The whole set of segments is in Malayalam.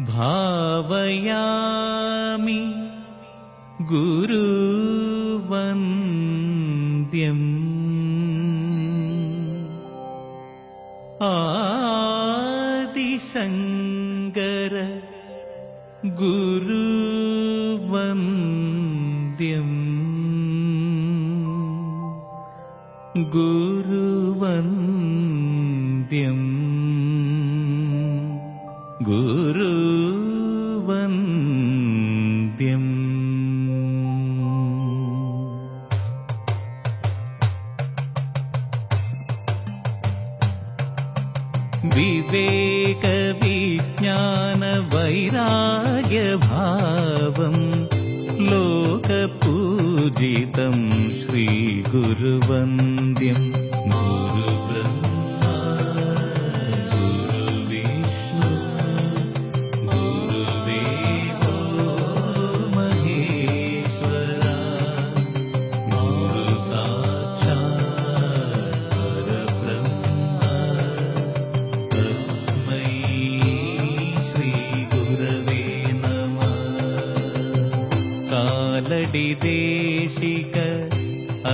भावयामि गुरुवन्द्यम्। आदिशङ्कर गुरुवन्द्यम्। गुरुवन्द्यम्। विवेकविज्ञानवैराग्यभावम् लोकपूजितं श्रीगुरुवन्द्यम्।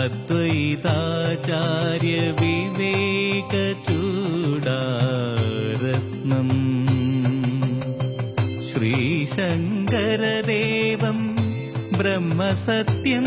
അദ്വൈതാചാര്യ വിവേക ചൂടാരത്നം ശ്രീശങ്കരദേവം ബ്രഹ്മസത്യം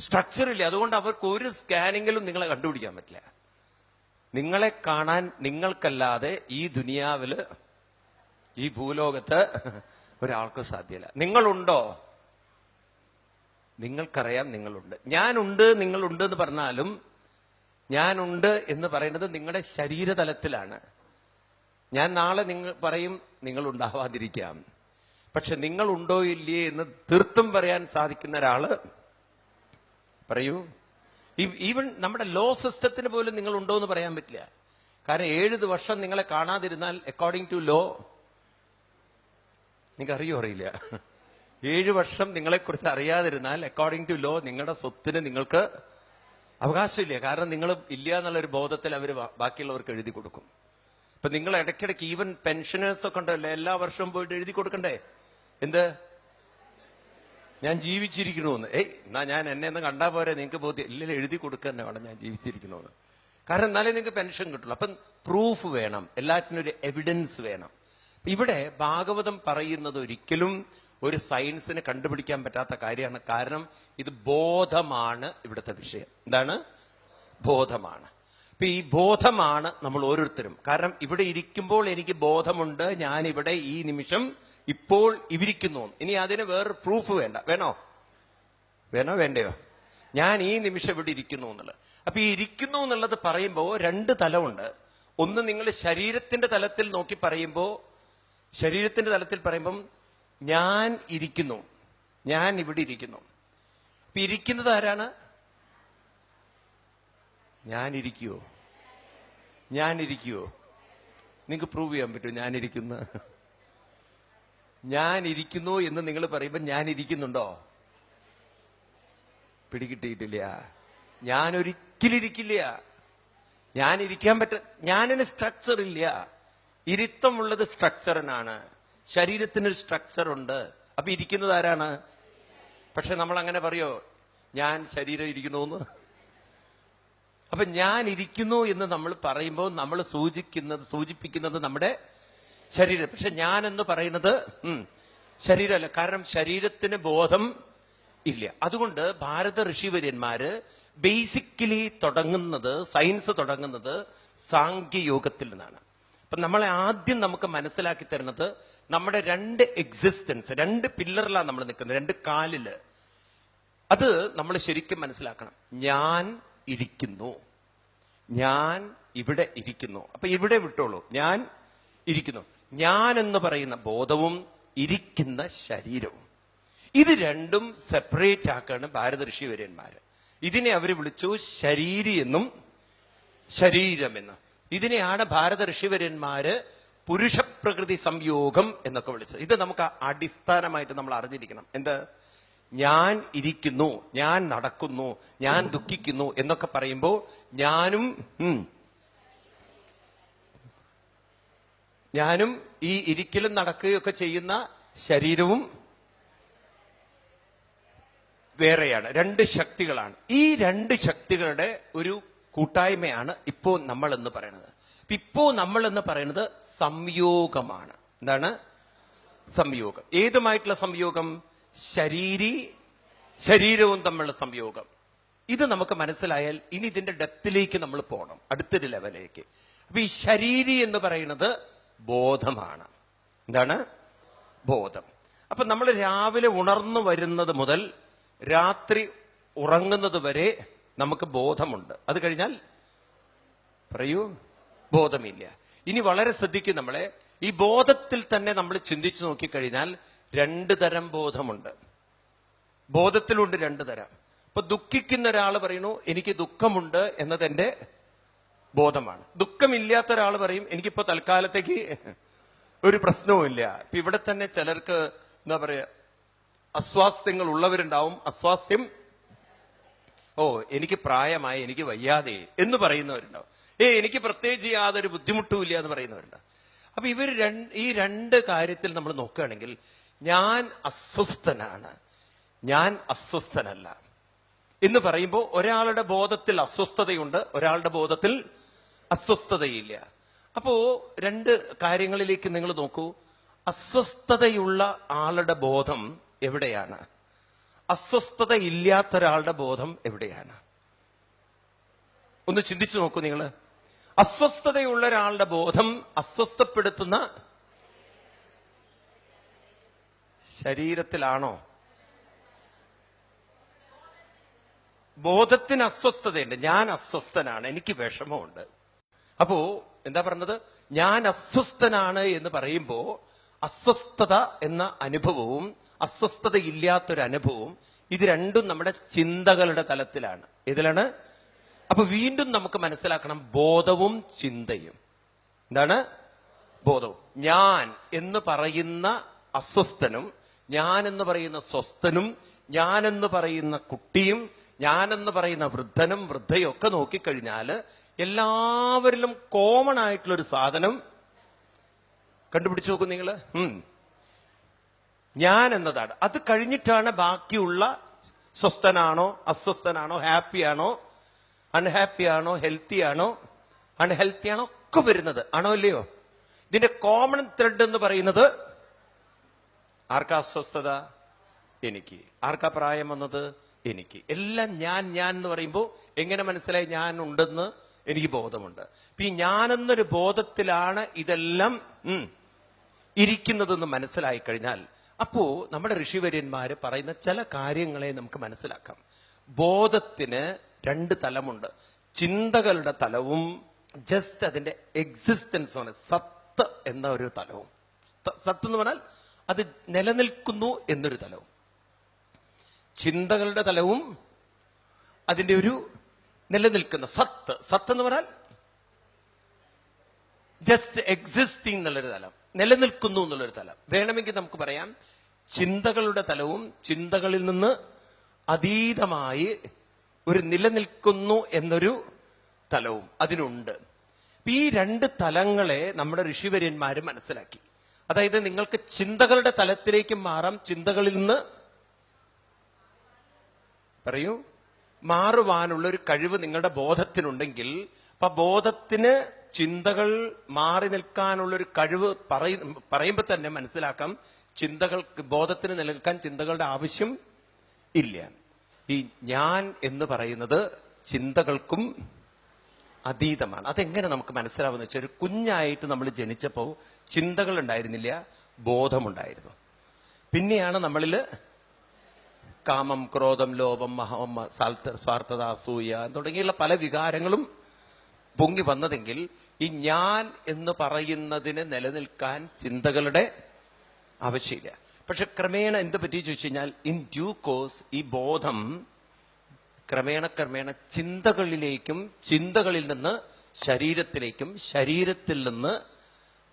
സ്ട്രക്ചർ ഇല്ല. അതുകൊണ്ട് അവർക്ക് ഒരു സ്കാനിങ്ങിലും നിങ്ങളെ കണ്ടുപിടിക്കാൻ പറ്റില്ല. നിങ്ങളെ കാണാൻ നിങ്ങൾക്കല്ലാതെ ഈ ദുനിയാവിൽ ഈ ഭൂലോകത്ത് ഒരാൾക്ക് സാധ്യല്ല. നിങ്ങളുണ്ടോ? നിങ്ങൾക്കറിയാം നിങ്ങളുണ്ട്. ഞാനുണ്ട് നിങ്ങളുണ്ട് എന്ന് പറഞ്ഞാലും ഞാനുണ്ട് എന്ന് പറയുന്നത് നിങ്ങളുടെ ശരീരതലത്തിലാണ്. ഞാൻ നാളെ നിങ്ങൾ പറയും നിങ്ങൾ ഉണ്ടാവാതിരിക്കാം പക്ഷെ നിങ്ങളുണ്ടോ ഇല്ലേ എന്ന് തീർത്തും പറയാൻ സാധിക്കുന്ന ഒരാൾ പറയൂ. ഈവൻ നമ്മുടെ ലോ സിസ്റ്റത്തിന് പോലും നിങ്ങൾ ഉണ്ടോ എന്ന് പറയാൻ പറ്റില്ല. കാരണം ഏഴ് വർഷം നിങ്ങളെ കാണാതിരുന്നാൽ അക്കോർഡിംഗ് ടു ലോ നിങ്ങൾക്ക് അറിയോ അറിയില്ല. ഏഴ് വർഷം നിങ്ങളെക്കുറിച്ച് അറിയാതിരുന്നാൽ അക്കോർഡിംഗ് ടു ലോ നിങ്ങളുടെ സ്വത്തിന് നിങ്ങൾക്ക് അവകാശമില്ല. കാരണം നിങ്ങൾ ഇല്ല എന്നുള്ള ഒരു ബോധത്തിൽ അവർ ബാക്കിയുള്ളവർക്ക് എഴുതി കൊടുക്കും. ഇപ്പൊ നിങ്ങൾ ഇടയ്ക്കിടയ്ക്ക് ഈവൻ പെൻഷനേഴ്സ് ഒക്കെ ഉണ്ടല്ലോ എല്ലാ വർഷവും പോയിട്ട് എഴുതി കൊടുക്കണ്ടേ? എന്ത്? ഞാൻ ജീവിച്ചിരിക്കണമെന്ന് ഏയ് എന്നാ ഞാൻ എന്നെ ഒന്ന് കണ്ടാ പോരെ നിങ്ങൾക്ക് ബോധ്യം. ഇല്ലല്ലോ എഴുതി കൊടുക്കുക തന്നെ വേണം ഞാൻ ജീവിച്ചിരിക്കണമെന്ന് കാരണം എന്നാലേ നിങ്ങൾക്ക് പെൻഷൻ കിട്ടുള്ളൂ. അപ്പം പ്രൂഫ് വേണം. എല്ലാറ്റിനും ഒരു എവിഡൻസ് വേണം. ഇവിടെ ഭാഗവതം പറയുന്നത് ഒരിക്കലും ഒരു സയൻസിന് കണ്ടുപിടിക്കാൻ പറ്റാത്ത കാര്യമാണ്. കാരണം ഇത് ബോധമാണ് ഇവിടുത്തെ വിഷയം. എന്താണ്? ബോധമാണ്. അപ്പൊ ഈ ബോധമാണ് നമ്മൾ ഓരോരുത്തരും. കാരണം ഇവിടെ ഇരിക്കുമ്പോൾ എനിക്ക് ബോധമുണ്ട്. ഞാൻ ഇവിടെ ഈ നിമിഷം ഇപ്പോൾ ഇവിരിക്കുന്നു ഇനി അതിന് വേറെ പ്രൂഫ് വേണ്ട. വേണോ? വേണോ? വേണ്ടയോ? ഞാൻ ഈ നിമിഷം ഇവിടെ ഇരിക്കുന്നു എന്നുള്ളത്. അപ്പൊ ഈ ഇരിക്കുന്നു എന്നുള്ളത് പറയുമ്പോൾ രണ്ട് തലമുണ്ട്. ഒന്ന് നിങ്ങൾ ശരീരത്തിന്റെ തലത്തിൽ നോക്കി പറയുമ്പോൾ ശരീരത്തിന്റെ തലത്തിൽ പറയുമ്പം ഞാൻ ഇരിക്കുന്നു. ഞാൻ ഇവിടെ ഇരിക്കുന്നു. അപ്പൊ ഇരിക്കുന്നത് ആരാണ്? ഞാൻ ഇരിക്കുവോ? ഞാൻ ഇരിക്കുവോ? നിങ്ങൾക്ക് പ്രൂവ് ചെയ്യാൻ പറ്റുമോ? ഞാൻ ഇരിക്കുന്ന. ഞാൻ ഇരിക്കുന്നു എന്ന് നിങ്ങൾ പറയുമ്പോൾ ഞാൻ ഇരിക്കുന്നുണ്ടോ പിടികിട്ടിയിട്ടില്ല. ഞാൻ ഒരിക്കലും ഇരിക്കില്ല ഞാൻ ഇരിക്കാൻ പറ്റ ഞാനൊരു സ്ട്രക്ചർ ഇല്ല. ഇരുത്തമുള്ളത് സ്ട്രക്ചറിനാണ് ശരീരത്തിനൊരു സ്ട്രക്ചർ ഉണ്ട്. അപ്പൊ ഇരിക്കുന്നത് ആരാണ്? പക്ഷെ നമ്മൾ അങ്ങനെ പറയോ ഞാൻ ശരീരം ഇരിക്കുന്നു അപ്പൊ ഞാൻ ഇരിക്കുന്നു എന്ന് നമ്മൾ പറയുമ്പോൾ നമ്മൾ സൂചിക്കുന്നത് സൂചിപ്പിക്കുന്നത് നമ്മുടെ ശരീരം പക്ഷെ ഞാൻ എന്ന് പറയുന്നത് ശരീരമല്ല. കാരണം ശരീരത്തിന് ബോധം ഇല്ല. അതുകൊണ്ട് ഭാരത ഋഷിവര്യന്മാര് ബേസിക്കലി തുടങ്ങുന്നത് സയൻസ് തുടങ്ങുന്നത് സാങ്കേയോഗത്തിൽ നിന്നാണ്. അപ്പൊ നമ്മളെ ആദ്യം നമുക്ക് മനസ്സിലാക്കി തരുന്നത് നമ്മുടെ രണ്ട് എക്സിസ്റ്റൻസ് രണ്ട് പില്ലറിലാണ് നമ്മൾ നിൽക്കുന്നത് രണ്ട് കാലിൽ. അത് നമ്മൾ ശരിക്കും മനസ്സിലാക്കണം. ഞാൻ ഇരിക്കുന്നു. ഞാൻ ഇവിടെ ഇരിക്കുന്നു. അപ്പൊ ഇവിടെ വിട്ടോളൂ. ഞാൻ ഇരിക്കുന്നു. ഞാൻ എന്ന് പറയുന്ന ബോധവും ഇരിക്കുന്ന ശരീരവും. ഇത് രണ്ടും സെപ്പറേറ്റ് ആക്കാണ് ഭാരത ഋഷിവര്യന്മാര്. ഇതിനെ അവർ വിളിച്ചു ശരീരി എന്നും ശരീരമെന്നും ഇതിനെയാണ് ഭാരത ഋഷിവര്യന്മാര് പുരുഷപ്രകൃതി സംയോഗം എന്നൊക്കെ വിളിച്ചത്. ഇത് നമുക്ക് അടിസ്ഥാനമായിട്ട് നമ്മൾ അറിഞ്ഞിരിക്കണം. എന്ത്? ഞാൻ ഇരിക്കുന്നു ഞാൻ നടക്കുന്നു ഞാൻ ദുഃഖിക്കുന്നു എന്നൊക്കെ പറയുമ്പോൾ ഞാനും ഉം, ഞാനും ഈ ഇരിക്കലും നടക്കുകയൊക്കെ ചെയ്യുന്ന ശരീരവും വേറെയാണ്. രണ്ട് ശക്തികളാണ്. ഈ രണ്ട് ശക്തികളുടെ ഒരു കൂട്ടായ്മയാണ് ഇപ്പോ നമ്മൾ എന്ന് പറയുന്നത് ഇപ്പോ നമ്മൾ എന്ന് പറയുന്നത് സംയോഗമാണ്. എന്താണ്? സംയോഗം. ഏതുമായിട്ടുള്ള സംയോഗം? ശരീരി ശരീരവും തമ്മിലുള്ള സംയോഗം. ഇത് നമുക്ക് മനസ്സിലായാൽ ഇനി ഇതിന്റെ ഡെപ്തിലേക്ക് നമ്മൾ പോകണം. അടുത്തൊരു ലെവലിലേക്ക്. അപ്പൊ ഈ ശരീരി എന്ന് പറയുന്നത് ബോധമാണ്. എന്താണ്? ബോധം. അപ്പൊ നമ്മൾ രാവിലെ ഉണർന്നു വരുന്നത് മുതൽ രാത്രി ഉറങ്ങുന്നത് വരെ നമുക്ക് ബോധമുണ്ട്. അത് കഴിഞ്ഞാൽ പറയൂ ബോധമില്ല. ഇനി വളരെ ശ്രദ്ധിക്കും നമ്മളെ. ഈ ബോധത്തിൽ തന്നെ നമ്മൾ ചിന്തിച്ചു നോക്കിക്കഴിഞ്ഞാൽ രണ്ടു തരം ബോധമുണ്ട്. ബോധത്തിലുണ്ട് രണ്ടു തരം. ഇപ്പൊ ദുഃഖിക്കുന്ന ഒരാൾ പറയുന്നു എനിക്ക് ദുഃഖമുണ്ട് എന്നത് ബോധമാണ്. ദുഃഖമില്ലാത്ത ഒരാൾ പറയും എനിക്കിപ്പോ തൽക്കാലത്തേക്ക് ഒരു പ്രശ്നവുമില്ല. ഇപ്പൊ ഇവിടെ തന്നെ ചിലർക്ക് എന്താ പറയാ അസ്വാസ്ഥ്യങ്ങൾ ഉള്ളവരുണ്ടാവും. അസ്വാസ്ഥ്യം ഓ എനിക്ക് പ്രായമായി എനിക്ക് വയ്യാതെ എന്ന് പറയുന്നവരുണ്ടാവും. ഏ എനിക്ക് പ്രത്യേകിച്ച് യാതൊരു ബുദ്ധിമുട്ടും ഇല്ല എന്ന് പറയുന്നവരുണ്ടാവും. അപ്പൊ ഇവർ രണ്ട് ഈ രണ്ട് കാര്യത്തിൽ നമ്മൾ നോക്കുകയാണെങ്കിൽ ഞാൻ അസ്വസ്ഥനാണ്. ഞാൻ അസ്വസ്ഥനല്ല. എന്ന് പറയുമ്പോൾ ഒരാളുടെ ബോധത്തിൽ അസ്വസ്ഥതയുണ്ട് ഒരാളുടെ ബോധത്തിൽ അസ്വസ്ഥതയില്ല. അപ്പോ രണ്ട് കാര്യങ്ങളിലേക്ക് നിങ്ങൾ നോക്കൂ. അസ്വസ്ഥതയുള്ള ആളുടെ ബോധം എവിടെയാണ്? അസ്വസ്ഥത ഇല്ലാത്ത ഒരാളുടെ ബോധം എവിടെയാണ്? ഒന്ന് ചിന്തിച്ചു നോക്കൂ നിങ്ങൾ. അസ്വസ്ഥതയുള്ള ഒരാളുടെ ബോധം അസ്വസ്ഥപ്പെടുത്തുന്ന ശരീരത്തിലാണോ? ബോധത്തിന് അസ്വസ്ഥതയുണ്ട്. ഞാൻ അസ്വസ്ഥനാണ്. എനിക്ക് വിഷമമുണ്ട്. അപ്പോ എന്താ പറഞ്ഞത്? ഞാൻ അസ്വസ്ഥനാണ് എന്ന് പറയുമ്പോ അസ്വസ്ഥത എന്ന അനുഭവവും അസ്വസ്ഥത ഇല്ലാത്തൊരു അനുഭവവും ഇത് രണ്ടും നമ്മുടെ ചിന്തകളുടെ തലത്തിലാണ്. ഇതിലാണ് അപ്പൊ വീണ്ടും നമുക്ക് മനസ്സിലാക്കണം ബോധവും ചിന്തയും. എന്താണ്? ബോധവും. ഞാൻ എന്ന് പറയുന്ന അസ്വസ്ഥനും ഞാൻ എന്ന് പറയുന്ന സ്വസ്ഥനും ഞാൻ എന്ന് പറയുന്ന കുട്ടിയും ഞാൻ എന്ന് പറയുന്ന വൃദ്ധനും വൃദ്ധയും ഒക്കെ നോക്കിക്കഴിഞ്ഞാൽ എല്ലാവരിലും കോമൺ ആയിട്ടുള്ള ഒരു സാധനം കണ്ടുപിടിച്ചു നോക്കും നിങ്ങൾ ഞാൻ എന്നതാണ് അത് കഴിഞ്ഞിട്ടാണ് ബാക്കിയുള്ള സ്വസ്ഥനാണോ അസ്വസ്ഥനാണോ ഹാപ്പിയാണോ അൺഹാപ്പി ആണോ ഹെൽത്തി ആണോ അൺഹെൽത്തി ആണോ ഒക്കെ വരുന്നത്. ആണോ അല്ലയോ ഇതിന്റെ കോമൺ ത്രെഡ് എന്ന് പറയുന്നത് ആർക്കാ അസ്വസ്ഥത? എനിക്ക്. ആർക്കാ പ്രായം വന്നത്? എനിക്ക്. എല്ലാം ഞാൻ ഞാൻ എന്ന് പറയുമ്പോൾ എങ്ങനെ മനസ്സിലായി ഞാൻ ഉണ്ടെന്ന് എനിക്ക് ബോധമുണ്ട്. ഈ ഞാൻ എന്നൊരു ബോധത്തിലാണ് ഇതെല്ലാം ഇരിക്കുന്നതെന്ന് മനസ്സിലായി കഴിഞ്ഞാൽ അപ്പോ നമ്മുടെ ഋഷിവര്യന്മാര് പറയുന്ന ചില കാര്യങ്ങളെ നമുക്ക് മനസ്സിലാക്കാം. ബോധത്തിന് രണ്ട് തലമുണ്ട്. ചിന്തകളുടെ തലവും ജസ്റ്റ് അതിന്റെ എക്സിസ്റ്റൻസ് ആണ്. സത്ത് എന്ന ഒരു തലവും. സത്ത് എന്ന് പറഞ്ഞാൽ അത് നിലനിൽക്കുന്നു എന്നൊരു തലവും. ചിന്തകളുടെ തലവും അതിന്റെ ഒരു നിലനിൽക്കുന്ന സത്ത്. സത്ത് എന്ന് പറഞ്ഞാൽ ജസ്റ്റ് എക്സിസ്റ്റിംഗ് എന്നുള്ളൊരു തലം നിലനിൽക്കുന്നു എന്നുള്ളൊരു തലം. വേണമെങ്കിൽ നമുക്ക് പറയാം ചിന്തകളുടെ തലവും ചിന്തകളിൽ നിന്ന് അതീതമായി ഒരു നിലനിൽക്കുന്നു എന്നൊരു തലവും അതിനുണ്ട്. ഈ രണ്ട് തലങ്ങളെ നമ്മുടെ ഋഷിവര്യന്മാർ മനസ്സിലാക്കി. അതായത് നിങ്ങൾക്ക് ചിന്തകളുടെ തലത്തിലേക്ക് മാറാം ചിന്തകളിൽ നിന്ന് പറയൂ മാറുവാനുള്ള ഒരു കഴിവ് നിങ്ങളുടെ ബോധത്തിനുണ്ടെങ്കിൽ അപ്പൊ ബോധത്തിന് ചിന്തകൾ മാറി നിൽക്കാനുള്ള ഒരു കഴിവ് പറയ പറയുമ്പോൾ തന്നെ മനസ്സിലാക്കാം ചിന്തകൾക്ക് ബോധത്തിന് നിലനിൽക്കാൻ ചിന്തകളുടെ ആവശ്യം ഇല്ല. ഈ ഞാൻ എന്ന് പറയുന്നത് ചിന്തകൾക്കും അതീതമാണ്. അതെങ്ങനെ നമുക്ക് മനസ്സിലാവുന്ന വെച്ചാൽ ഒരു കുഞ്ഞായിട്ട് നമ്മൾ ജനിച്ചപ്പോൾ ചിന്തകൾ ഉണ്ടായിരുന്നില്ല ബോധമുണ്ടായിരുന്നു. പിന്നെയാണ് നമ്മളിൽ കാമം ക്രോധം ലോപം മഹം സാൽത്ത- സ്വാർത്ഥത അസൂയ തുടങ്ങിയുള്ള പല വികാരങ്ങളും പൊങ്ങി വന്നതെങ്കിൽ ഈ ഞാൻ എന്ന് പറയുന്നതിന് നിലനിൽക്കാൻ ചിന്തകളുടെ ആവശ്യമില്ല. പക്ഷെ ക്രമേണ എന്ത് പറ്റി ചോദിച്ചു കഴിഞ്ഞാൽ ഇൻ ഡ്യൂ കോഴ്സ് ഈ ബോധം ക്രമേണ ക്രമേണ ചിന്തകളിലേക്കും ചിന്തകളിൽ നിന്ന് ശരീരത്തിലേക്കും ശരീരത്തിൽ നിന്ന്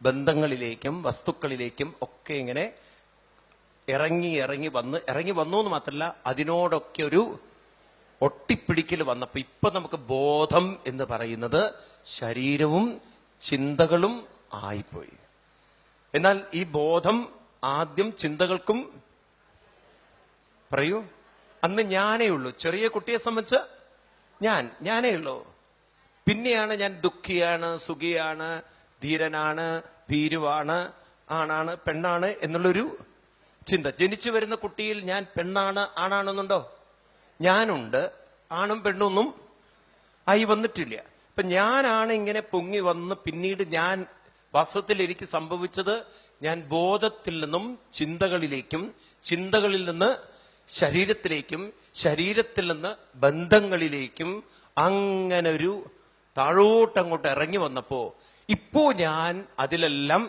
ബന്ധങ്ങളിലേക്കും വസ്തുക്കളിലേക്കും ഒക്കെ ഇങ്ങനെ ഇറങ്ങി ഇറങ്ങി വന്ന് ഇറങ്ങി വന്നു എന്ന് മാത്രമല്ല അതിനോടൊക്കെ ഒരു ഒട്ടിപ്പിടിക്കൽ വന്നപ്പോ ഇപ്പൊ നമുക്ക് ബോധം എന്ന് പറയുന്നത് ശരീരവും ചിന്തകളും ആയിപ്പോയി. എന്നാൽ ഈ ബോധം ആദ്യം ചിന്തകൾക്കും പറയൂ. അന്ന് ഞാനേ ഉള്ളൂ. ചെറിയ കുട്ടിയെ സംബന്ധിച്ച് ഞാൻ ഞാനേ ഉള്ളൂ. പിന്നെയാണ് ഞാൻ ദുഃഖിയാണ് സുഖിയാണ് ധീരനാണ് ഭീരുവാണ് ആണാണ് പെണ്ണാണ് എന്നുള്ളൊരു ചിന്ത. ജനിച്ചു വരുന്ന കുട്ടിയിൽ ഞാൻ പെണ്ണാണ് ആണാണെന്നുണ്ടോ? ഞാനുണ്ട്. ആണും പെണ്ണൊന്നും ആയി വന്നിട്ടില്ല. ഇപ്പൊ ഞാനാണ് ഇങ്ങനെ പൊങ്ങി വന്ന് പിന്നീട് ഞാൻ വാസ്തവത്തിൽ എനിക്ക് സംഭവിച്ചത് ഞാൻ ബോധത്തിൽ നിന്നും ചിന്തകളിലേക്കും ചിന്തകളിൽ നിന്ന് ശരീരത്തിലേക്കും ശരീരത്തിൽ നിന്ന് ബന്ധങ്ങളിലേക്കും അങ്ങനെ ഒരു താഴോട്ടങ്ങോട്ട് ഇറങ്ങി വന്നപ്പോ ഇപ്പോ ഞാൻ അതിലെല്ലാം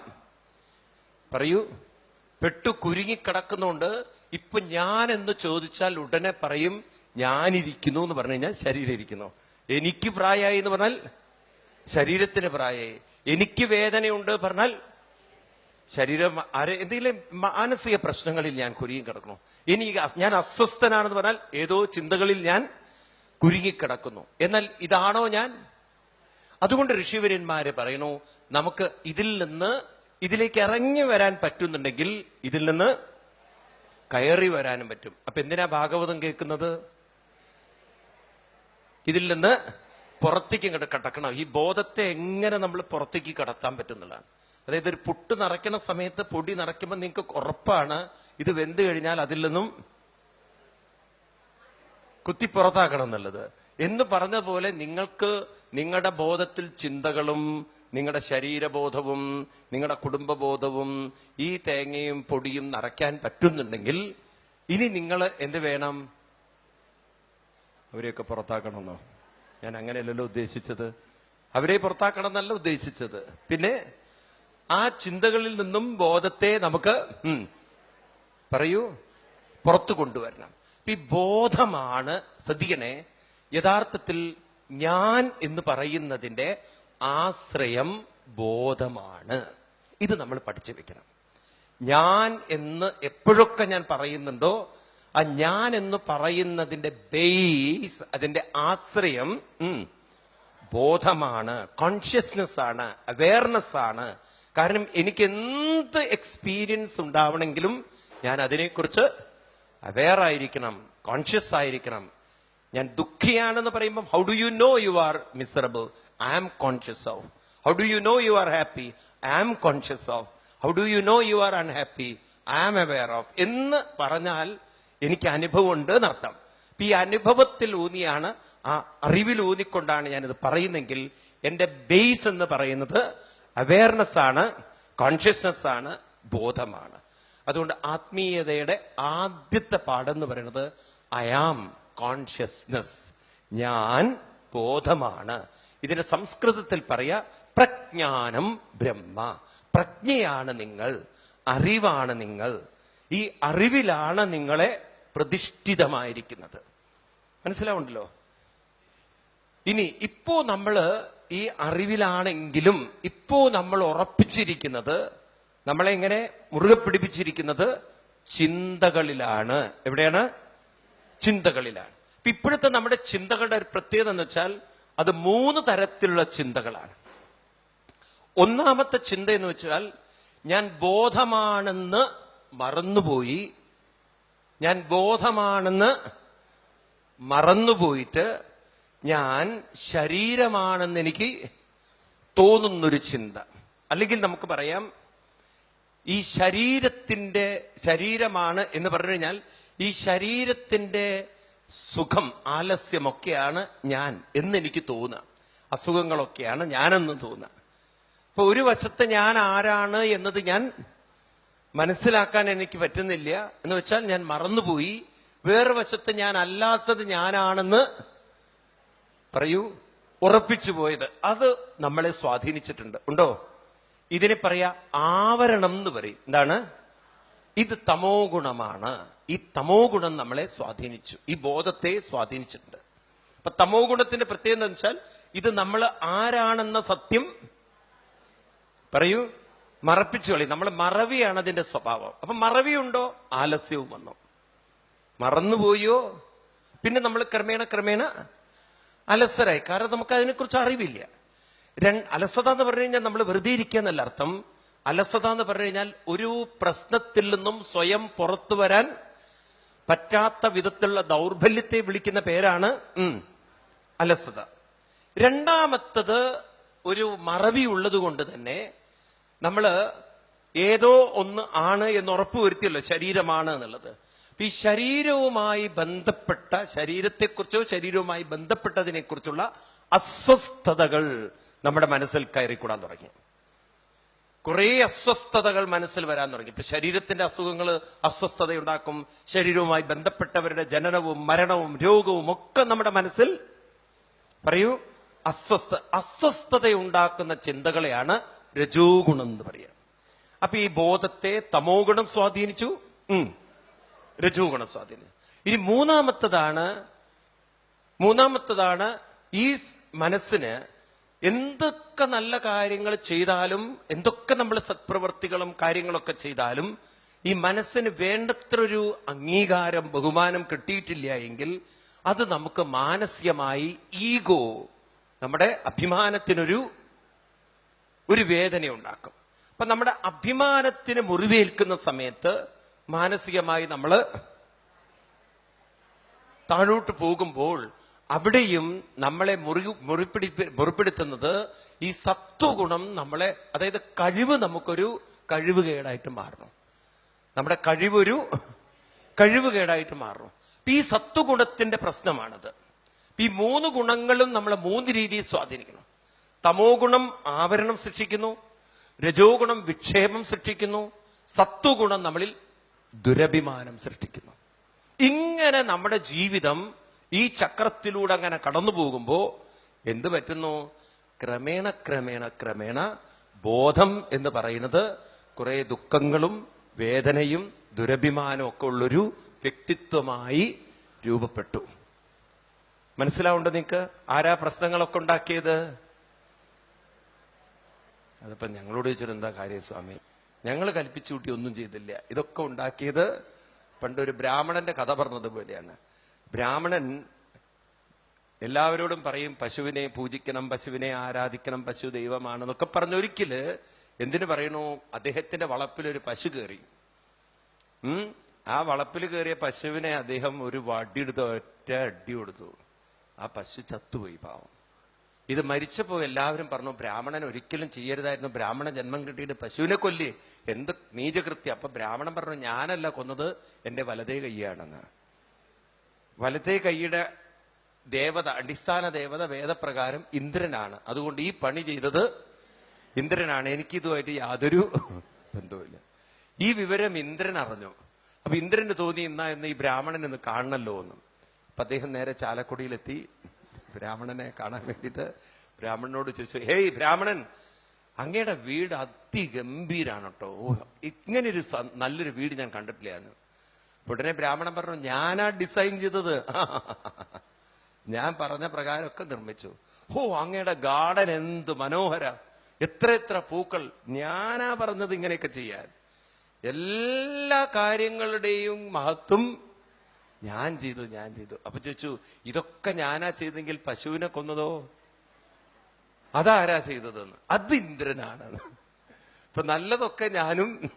പറയൂ പെട്ടു കുരുങ്ങിക്കിടക്കുന്നുണ്ട് ഇപ്പൊ ഞാൻ എന്ന് ചോദിച്ചാൽ ഉടനെ പറയും ഞാനിരിക്കുന്നു എന്ന് പറഞ്ഞു കഴിഞ്ഞാൽ ശരീരം ഇരിക്കുന്നു എനിക്ക് പ്രായമായി എന്ന് പറഞ്ഞാൽ ശരീരത്തിന് പ്രായമായി എനിക്ക് വേദനയുണ്ട് പറഞ്ഞാൽ ശരീരം ആരെ എന്തെങ്കിലും മാനസിക പ്രശ്നങ്ങളിൽ ഞാൻ കുരുങ്ങി കിടക്കുന്നു ഇനി ഞാൻ അസ്വസ്ഥനാണെന്ന് പറഞ്ഞാൽ ഏതോ ചിന്തകളിൽ ഞാൻ കുരുങ്ങിക്കിടക്കുന്നു. എന്നാൽ ഇതാണോ ഞാൻ? അതുകൊണ്ട് ഋഷിവര്യന്മാര് പറയുന്നു നമുക്ക് ഇതിൽ നിന്ന് ഇതിലേക്ക് ഇറങ്ങി വരാൻ പറ്റുന്നുണ്ടെങ്കിൽ ഇതിൽ നിന്ന് കയറി വരാനും പറ്റും. അപ്പൊ എന്തിനാ ഭാഗവതം കേൾക്കുന്നത്? ഇതിൽ നിന്ന് പുറത്തേക്ക് ഇങ്ങോട്ട് കടക്കണം. ഈ ബോധത്തെ എങ്ങനെ നമ്മൾ പുറത്തേക്ക് കടത്താൻ പറ്റുന്നതാണ് അതായത് ഒരു പുട്ട് നിറയ്ക്കണ സമയത്ത് പൊടി നിറയ്ക്കുമ്പോൾ നിങ്ങൾക്ക് ഉറപ്പാണ്. ഇത് വെന്ത് കഴിഞ്ഞാൽ അതിൽ നിന്നും കുത്തി പുറത്താക്കണം എന്നുള്ളത്. എന്ന് പറഞ്ഞ പോലെ നിങ്ങൾക്ക് നിങ്ങളുടെ ബോധത്തിൽ ചിന്തകളും നിങ്ങളുടെ ശരീരബോധവും നിങ്ങളുടെ കുടുംബബോധവും ഈ തേങ്ങയും പൊടിയും നിറയ്ക്കാൻ പറ്റുന്നുണ്ടെങ്കിൽ ഇനി നിങ്ങൾ എന്ത് വേണം? അവരെയൊക്കെ പുറത്താക്കണമെന്നോ? ഞാൻ അങ്ങനെയല്ലല്ലോ ഉദ്ദേശിച്ചത്. അവരെ പുറത്താക്കണം എന്നല്ല ഉദ്ദേശിച്ചത്. പിന്നെ ആ ചിന്തകളിൽ നിന്നും ബോധത്തെ നമുക്ക് പറയൂ പുറത്തു കൊണ്ടുവരണം. ഈ ബോധമാണ് ശ്രദ്ധിക്കണേ യഥാർത്ഥത്തിൽ ഞാൻ എന്ന് പറയുന്നതിന്റെ ആശ്രയം ബോധമാണ്. ഇത് നമ്മൾ പഠിച്ചു വെക്കണം. ഞാൻ എന്ന് എപ്പോഴൊക്കെ ഞാൻ പറയുന്നുണ്ടോ ആ ഞാൻ എന്ന് പറയുന്നതിന്റെ ബേസ് അതിന്റെ ആശ്രയം ബോധമാണ് കോൺഷ്യസ്നെസ് ആണ് അവയർനെസ് ആണ്. കാരണം എനിക്ക് എന്ത് എക്സ്പീരിയൻസ് ഉണ്ടാവണമെങ്കിലും ഞാൻ അതിനെക്കുറിച്ച് അവെയർ ആയിരിക്കണം കോൺഷ്യസ് ആയിരിക്കണം. ഞാൻ ദുഃഖിയാണെന്ന് പറയുമ്പോൾ how do you know you are miserable I am conscious of how do you know you are happy I am conscious of how do you know you are unhappy I am aware of എന്ന് പറഞ്ഞാൽ എനിക്ക് അനുഭവമുണ്ട് എന്നർത്ഥം ഈ അനുഭവത്തിൽ ഊന്നിയാണ് ആ അറിവിൽ ഊന്നിക്കൊണ്ടാണ് ഞാനിത് പറയുന്നെങ്കിൽ എന്റെ ബേസ് എന്ന് പറയുന്നത് അവയർനെസ് ആണ് കോൺഷ്യസ്നെസ് ആണ് ബോധമാണ്. അതുകൊണ്ട് ആത്മീയതയുടെ ആദ്യത്തെ പാഠം എന്ന് പറയുന്നത് അയാം കോൺഷ്യസ്നെസ് ഞാൻ ബോധമാണ്. ഇതിന് സംസ്കൃതത്തിൽ പറയാ പ്രജ്ഞാനം ബ്രഹ്മ. പ്രജ്ഞയാണ് നിങ്ങൾ അറിവാണ് നിങ്ങൾ. ഈ അറിവിലാണ് നിങ്ങളെ പ്രതിഷ്ഠിതമായിരിക്കുന്നത്. മനസ്സിലാവുണ്ടല്ലോ? ഇനി ഇപ്പോ നമ്മൾ ഈ അറിവിലാണെങ്കിലും ഇപ്പോ നമ്മൾ ഉറപ്പിച്ചിരിക്കുന്നത് നമ്മളെ ഇങ്ങനെ മുറുകെ പിടിപ്പിച്ചിരിക്കുന്നത്? ചിന്തകളിലാണ്. എവിടെയാണ്? ചിന്തകളിലാണ്. ഇപ്പൊ ഇപ്പോഴത്തെ നമ്മുടെ ചിന്തകളുടെ ഒരു പ്രത്യേകത എന്ന് വെച്ചാൽ അത് മൂന്ന് തരത്തിലുള്ള ചിന്തകളാണ്. ഒന്നാമത്തെ ചിന്ത എന്ന് വെച്ചാൽ ഞാൻ ബോധമാണെന്ന് മറന്നുപോയി ഞാൻ ബോധമാണെന്ന് മറന്നുപോയിട്ട് ഞാൻ ശരീരമാണെന്ന് എനിക്ക് തോന്നുന്നൊരു ചിന്ത. അല്ലെങ്കിൽ നമുക്ക് പറയാം ഈ ശരീരത്തിന്റെ ശരീരമാണ് എന്ന് പറഞ്ഞു കഴിഞ്ഞാൽ ഈ ശരീരത്തിന്റെ സുഖം ആലസ്യമൊക്കെയാണ് ഞാൻ എന്നെനിക്ക് തോന്നുക. അസുഖങ്ങളൊക്കെയാണ് ഞാനെന്ന് തോന്നുക. അപ്പൊ ഒരു വശത്ത് ഞാൻ ആരാണ് എന്നത് ഞാൻ മനസ്സിലാക്കാൻ എനിക്ക് പറ്റുന്നില്ല. എന്ന് വെച്ചാൽ ഞാൻ മറന്നുപോയി. വേറെ വശത്ത് ഞാൻ അല്ലാത്തത് ഞാനാണെന്ന് പറയൂ ഉറപ്പിച്ചു പോയത്. അത് നമ്മളെ സ്വാധീനിച്ചിട്ടുണ്ട്. ഉണ്ടോ? ഇതിനെ പറയാ ആവരണം എന്ന് പറയും. എന്താണ്? ഇത് തമോ ഗുണമാണ് ഈ തമോ ഗുണം നമ്മളെ സ്വാധീനിച്ചു. ഈ ബോധത്തെ സ്വാധീനിച്ചിട്ടുണ്ട്. അപ്പൊ തമോ ഗുണത്തിന്റെ പ്രത്യേകത എന്ന് വെച്ചാൽ ഇത് നമ്മൾ ആരാണെന്ന സത്യം പറയൂ. മറപ്പിച്ചു കളി നമ്മൾ മറവിയാണ് അതിന്റെ സ്വഭാവം. അപ്പൊ മറവിയുണ്ടോ? ആലസ്യവും വന്നു. മറന്നുപോയോ? പിന്നെ നമ്മൾ ക്രമേണ ക്രമേണ അലസരായി. കാരണം നമുക്ക് അതിനെക്കുറിച്ച് അറിവില്ല. അലസത എന്ന് പറഞ്ഞു കഴിഞ്ഞാൽ നമ്മൾ വെറുതെ ഇരിക്കുക എന്നല്ല അർത്ഥം. അലസത എന്ന് പറഞ്ഞു കഴിഞ്ഞാൽ ഒരു പ്രശ്നത്തിൽ നിന്നും സ്വയം പുറത്തു വരാൻ പറ്റാത്ത വിധത്തിലുള്ള ദൗർബല്യത്തെ വിളിക്കുന്ന പേരാണ് അലസത. രണ്ടാമത്തത് ഒരു മറവി ഉള്ളത് കൊണ്ട് തന്നെ നമ്മൾ ഏതോ ഒന്ന് ആണ് എന്ന് ഉറപ്പുവരുത്തിയല്ലോ ശരീരമാണ് എന്നുള്ളത്. ഈ ശരീരവുമായി ബന്ധപ്പെട്ട ശരീരത്തെക്കുറിച്ചോ ശരീരവുമായി ബന്ധപ്പെട്ടതിനെക്കുറിച്ചുള്ള അസ്വസ്ഥതകൾ നമ്മുടെ മനസ്സിൽ കയറിക്കൂടാൻ തുടങ്ങി. കുറെ അസ്വസ്ഥതകൾ മനസ്സിൽ വരാൻ തുടങ്ങി. ഇപ്പൊ ശരീരത്തിന്റെ അസുഖങ്ങൾ അസ്വസ്ഥതയുണ്ടാക്കും. ശരീരവുമായി ബന്ധപ്പെട്ടവരുടെ ജനനവും മരണവും രോഗവും ഒക്കെ നമ്മുടെ മനസ്സിൽ പറയൂ അസ്വസ്ഥ അസ്വസ്ഥതയുണ്ടാക്കുന്ന ചിന്തകളെയാണ് രജോ ഗുണം എന്ന് പറയുക. അപ്പൊ ഈ ബോധത്തെ തമോ ഗുണം സ്വാധീനിച്ചു. രജോ ഗുണം സ്വാധീനിച്ചു. ഇനി മൂന്നാമത്തതാണ് മൂന്നാമത്തതാണ് ഈ മനസ്സിന് എന്തൊക്കെ നല്ല കാര്യങ്ങൾ ചെയ്താലും എന്തൊക്കെ നമ്മൾ സത്പ്രവർത്തികളും കാര്യങ്ങളൊക്കെ ചെയ്താലും ഈ മനസ്സിന് വേണ്ടത്ര ഒരു അംഗീകാരം ബഹുമാനം കിട്ടിയിട്ടില്ല എങ്കിൽ അത് നമുക്ക് മാനസികമായി ഈഗോ നമ്മുടെ അഭിമാനത്തിനൊരു ഒരു വേദന ഉണ്ടാക്കും അപ്പൊ നമ്മുടെ അഭിമാനത്തിന് മുറിവേൽക്കുന്ന സമയത്ത് മാനസികമായി നമ്മൾ താഴോട്ട് പോകുമ്പോൾ അവിടെയും നമ്മളെ മുറി മുറിപ്പിടി മുറിപ്പെടുത്തുന്നത് ഈ സത്വഗുണം നമ്മളെ അതായത് കഴിവ് നമുക്കൊരു കഴിവുകേടായിട്ട് മാറണം. നമ്മുടെ കഴിവൊരു കഴിവുകേടായിട്ട് മാറണം. അപ്പൊ ഈ സത്വഗുണത്തിന്റെ പ്രശ്നമാണത്. ഈ മൂന്ന് ഗുണങ്ങളും നമ്മളെ മൂന്ന് രീതിയിൽ സ്വാധീനിക്കണം തമോ ഗുണം ആവരണം സൃഷ്ടിക്കുന്നു രജോ ഗുണം വിക്ഷേപം സൃഷ്ടിക്കുന്നു സത്വഗുണം നമ്മളിൽ ദുരഭിമാനം സൃഷ്ടിക്കുന്നു. ഇങ്ങനെ നമ്മുടെ ജീവിതം ഈ ചക്രത്തിലൂടെ അങ്ങനെ കടന്നു പോകുമ്പോ എന്ത് പറ്റുന്നു? ക്രമേണ ക്രമേണ ക്രമേണ ബോധം എന്ന് പറയുന്നത് കുറെ ദുഃഖങ്ങളും വേദനയും ദുരഭിമാനവും ഒക്കെ ഉള്ളൊരു വ്യക്തിത്വമായി രൂപപ്പെട്ടു. മനസ്സിലാവുണ്ടോ നിങ്ങക്ക്? ആരാ പ്രശ്നങ്ങളൊക്കെ ഉണ്ടാക്കിയത്? അതിപ്പോ ഞങ്ങളോട് ചോദിച്ചിട്ട് എന്താ കാര്യം സ്വാമി? ഞങ്ങൾ കൽപ്പിച്ചു കൂട്ടി ഒന്നും ചെയ്തില്ല. ഇതൊക്കെ ഉണ്ടാക്കിയത് പണ്ടൊരു ബ്രാഹ്മണന്റെ കഥ പറഞ്ഞതുപോലെയാണ്. ബ്രാഹ്മണൻ എല്ലാവരോടും പറയും പശുവിനെ പൂജിക്കണം പശുവിനെ ആരാധിക്കണം പശു ദൈവമാണെന്നൊക്കെ പറഞ്ഞൊരിക്കൽ എന്തിനു പറയണു? അദ്ദേഹത്തിന്റെ വളപ്പിൽ ഒരു പശു കയറി ആ വളപ്പിൽ കയറിയ പശുവിനെ അദ്ദേഹം ഒരു വടിയെടുത്ത് ഒറ്റ അടി കൊടുത്തു. ആ പശു ചത്തുപോയി പാവം. ഇത് മരിച്ചപ്പോ എല്ലാവരും പറഞ്ഞു ബ്രാഹ്മണൻ ഒരിക്കലും ചെയ്യരുതായിരുന്നു. ബ്രാഹ്മണ ജന്മം കിട്ടിയിട്ട് പശുവിനെ കൊല്ലി. എന്ത് നീചകൃത്യം. അപ്പൊ ബ്രാഹ്മണൻ പറഞ്ഞു ഞാനല്ല കൊന്നത് എന്റെ വലതേ കൈയാണെന്ന്. വലത്തേ കൈയുടെ ദേവത അടിസ്ഥാന ദേവത വേദപ്രകാരം ഇന്ദ്രനാണ്. അതുകൊണ്ട് ഈ പണി ചെയ്തത് ഇന്ദ്രനാണ്. എനിക്കിതുമായിട്ട് യാതൊരു ബന്ധവുമില്ല. ഈ വിവരം ഇന്ദ്രൻ അറിഞ്ഞു. അപ്പൊ ഇന്ദ്രന് തോന്നി എന്നാ എന്ന് ഈ ബ്രാഹ്മണൻ ഒന്ന് കാണണല്ലോ എന്ന്. അപ്പൊ അദ്ദേഹം നേരെ ചാലക്കുടിയിലെത്തി. ബ്രാഹ്മണനെ കാണാൻ വേണ്ടിയിട്ട് ബ്രാഹ്മണനോട് ചോദിച്ചു ഹേയ് ബ്രാഹ്മണൻ അങ്ങയുടെ വീട് അതിഗംഭീരാണ് കേട്ടോ. ഓ ഇങ്ങനൊരു സ- നല്ലൊരു വീട് ഞാൻ കണ്ടിട്ടില്ല. എന്ന് ഉടനെ ബ്രാഹ്മണൻ പറഞ്ഞു ഞാനാ ഡിസൈൻ ചെയ്തത്. ഞാൻ പറഞ്ഞ പ്രകാരമൊക്കെ നിർമ്മിച്ചു. ഓ അങ്ങയുടെ ഗാർഡൻ എന്ത് മനോഹര. എത്ര എത്ര പൂക്കൾ. ഞാനാ പറഞ്ഞത് ഇങ്ങനെയൊക്കെ ചെയ്യാൻ. എല്ലാ കാര്യങ്ങളുടെയും മഹത്വം ഞാൻ ചെയ്തു ഞാൻ ചെയ്തു. അപ്പൊ ചോദിച്ചു ഇതൊക്കെ ഞാനാ ചെയ്തെങ്കിൽ പശുവിനെ കൊന്നതോ? അതാരാ ചെയ്തതെന്ന്. അത് ഇന്ദ്രനാണ്. ഇപ്പൊ നല്ലതൊക്കെ ഞാനും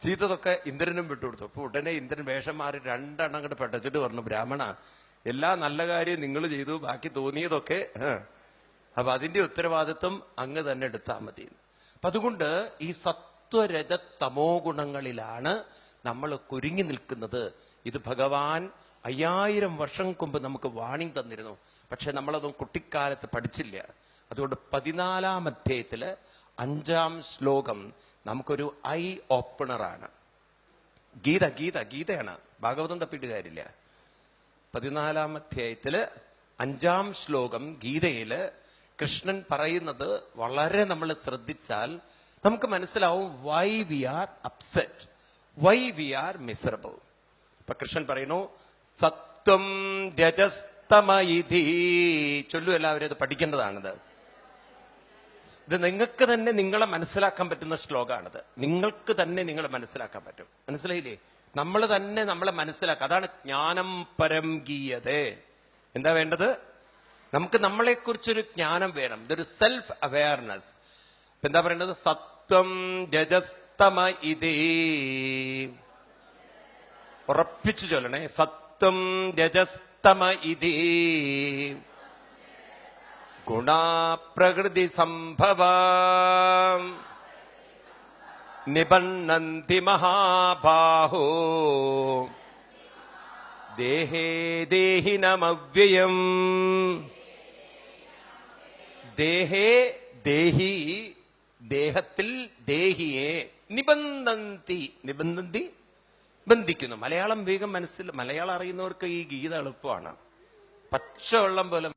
ചീത്തതൊക്കെ ഇന്ദ്രനും വിട്ടുകൊടുത്തു അപ്പൊ ഉടനെ ഇന്ദ്രൻ വേഷം മാറി രണ്ടെണ്ണം അങ്ങോട്ട് പെട്ടച്ചിട്ട് പറഞ്ഞു ബ്രാഹ്മണ എല്ലാ നല്ല കാര്യം നിങ്ങൾ ചെയ്തു ബാക്കി തോന്നിയതൊക്കെ. അപ്പൊ അതിന്റെ ഉത്തരവാദിത്വം അങ്ങ് തന്നെ എടുത്താൽ മതി. അപ്പൊ അതുകൊണ്ട് ഈ സത്വ സത്വരജ തമോ ഗുണങ്ങളിലാണ് നമ്മൾ കുരുങ്ങി നിൽക്കുന്നത്. ഇത് ഭഗവാൻ അയ്യായിരം വർഷം മുമ്പ് നമുക്ക് വാണിംഗ് തന്നിരുന്നു. പക്ഷെ നമ്മളതൊന്നും കുട്ടിക്കാലത്ത് പഠിച്ചില്ല. അതുകൊണ്ട് പതിനാലാം അധ്യായത്തിൽ അഞ്ചാം ശ്ലോകം നമുക്കൊരു ഐ ഓപ്പണറാണ്. ഗീത ഗീത ഗീതയാണ്. ഭാഗവതം തപ്പിയിട്ട് കാര്യമില്ല. പതിനാലാം അധ്യായത്തിൽ അഞ്ചാം ശ്ലോകം ഗീതയിൽ കൃഷ്ണൻ പറയുന്നത് വളരെ നമ്മൾ ശ്രദ്ധിച്ചാൽ നമുക്ക് മനസ്സിലാവും why we are upset why we are miserable ഇപ്പൊ കൃഷ്ണൻ പറയുന്നു സത്വം രജസ്തമയിധി. ചൊല്ലു എല്ലാവരും അത് പഠിക്കേണ്ടതാണിത്. ഇത് നിങ്ങൾക്ക് തന്നെ നിങ്ങളെ മനസ്സിലാക്കാൻ പറ്റുന്ന ശ്ലോകമാണിത് നിങ്ങൾക്ക് തന്നെ നിങ്ങളെ മനസ്സിലാക്കാൻ പറ്റും. മനസ്സിലായില്ലേ? നമ്മൾ തന്നെ നമ്മളെ മനസ്സിലാക്കുക അതാണ് ജ്ഞാനം പരം ഗീയതേ. എന്താ വേണ്ടത്? നമുക്ക് നമ്മളെ കുറിച്ചൊരു ജ്ഞാനം വേണം. ഇതൊരു സെൽഫ് അവയർനെസ് എന്താ പറയേണ്ടത്? സത്വം രജസ്തമ ഇതേ. ഉറപ്പിച്ചു ചൊല്ലണേ. സത്വം രജസ്തമ ഇതേ. ഗുണാപ്രകൃതി സംഭവ നിബണ്ണന്തി മഹാബാഹോ. ദേഹേ ദേഹിനമവ്യയം. ദേഹേ ദേഹി ദേഹത്തിൽ ദേഹിയെ നിബന്ധന്തി നിബന്ധന്തി ബന്ധിക്കുന്നു. മലയാളം വേഗം മനസ്സിൽ മലയാളം അറിയുന്നവർക്ക് ഈ ഗീത എളുപ്പമാണ്. പച്ചവെള്ളം പോലെ